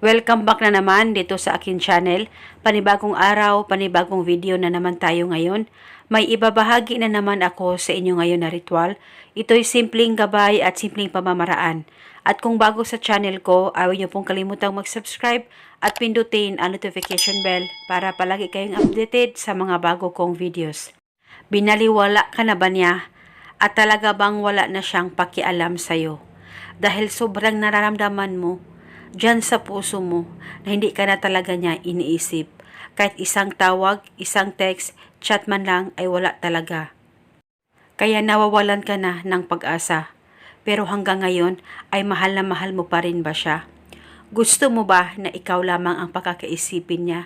Welcome back na naman dito sa akin channel. Panibagong araw, panibagong video na naman tayo ngayon. May ibabahagi na naman ako sa inyo ngayon na ritual. Ito'y simpleng gabay at simpleng pamamaraan. At kung bago sa channel ko, ayaw niyo pong kalimutang mag-subscribe at pindutin ang notification bell para palagi kayong updated sa mga bago kong videos. Binaliwala ka na ba niya? At talaga bang wala na siyang pakialam sa'yo? Dahil sobrang nararamdaman mo, dyan sa puso mo, na hindi ka na talaga niya iniisip. Kahit isang tawag, isang text, chat man lang ay wala talaga. Kaya nawawalan ka na ng pag-asa. Pero hanggang ngayon ay mahal na mahal mo pa rin ba siya? Gusto mo ba na ikaw lamang ang pakakaisipin niya?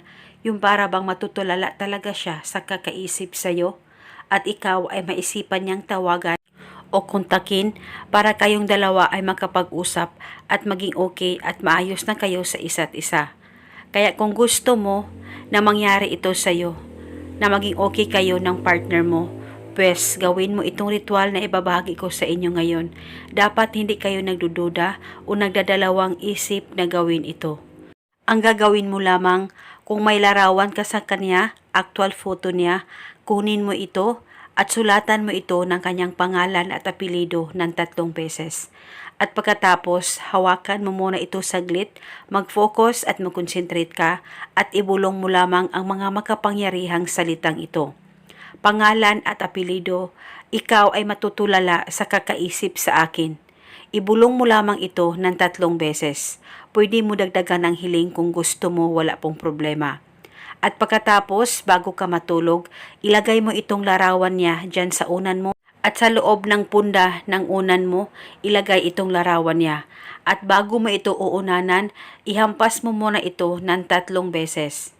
Yung para bang matutulala talaga siya sa kakaisip sa'yo? At ikaw ay maisipan niyang tawagan o kontakin para kayong dalawa ay makapag-usap at maging okay at maayos na kayo sa isa't isa. Kaya kung gusto mo na mangyari ito sa'yo, na maging okay kayo ng partner mo, Pwes, gawin mo itong ritual na ibabahagi ko sa inyo ngayon. Dapat hindi kayo nagdududa o nagdadalawang isip na gawin ito. Ang gagawin mo lamang, kung may larawan ka sa kanya, actual photo niya, kunin mo ito at sulatan mo ito ng kanyang pangalan at apelido ng tatlong beses. At pagkatapos, hawakan mo muna ito saglit, mag-focus at mag-concentrate ka at ibulong mo lamang ang mga makapangyarihang salitang ito pangalan at apelido, ikaw ay matutulala sa kakaisip sa akin. Ibulong mo lamang ito ng tatlong beses. Pwede mo dagdagan ang hiling kung gusto mo wala pong problema. At pagkatapos, bago ka matulog, ilagay mo itong larawan niya dyan sa unan mo at sa loob ng punda ng unan mo, ilagay itong larawan niya. At bago mo ito uunanan, ihampas mo muna ito ng tatlong beses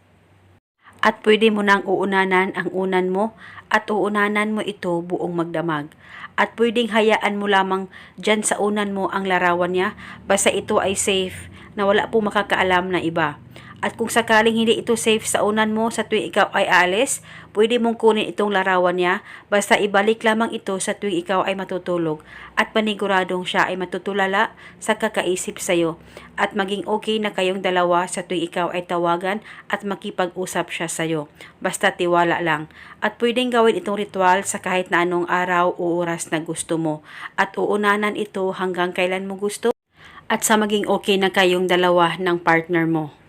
at pwede mo nang uunanan ang unan mo at uunanan mo ito buong magdamag. At pwedeng hayaan mo lamang dyan sa unan mo ang larawan niya basta ito ay safe na wala po makakaalam na iba. At kung sakaling hindi ito safe sa unan mo sa tuwing ikaw ay alis, pwede mong kunin itong larawan niya basta ibalik lamang ito sa tuwing ikaw ay matutulog at paniguradong siya ay matutulala sa kakaisip sa iyo at maging okay na kayong dalawa sa tuwing ikaw ay tawagan at makipag-usap siya sa iyo. Basta tiwala lang. At pwedeng gawin itong ritual sa kahit na anong araw o oras na gusto mo at uunanan ito hanggang kailan mo gusto at sa maging okay na kayong dalawa ng partner mo.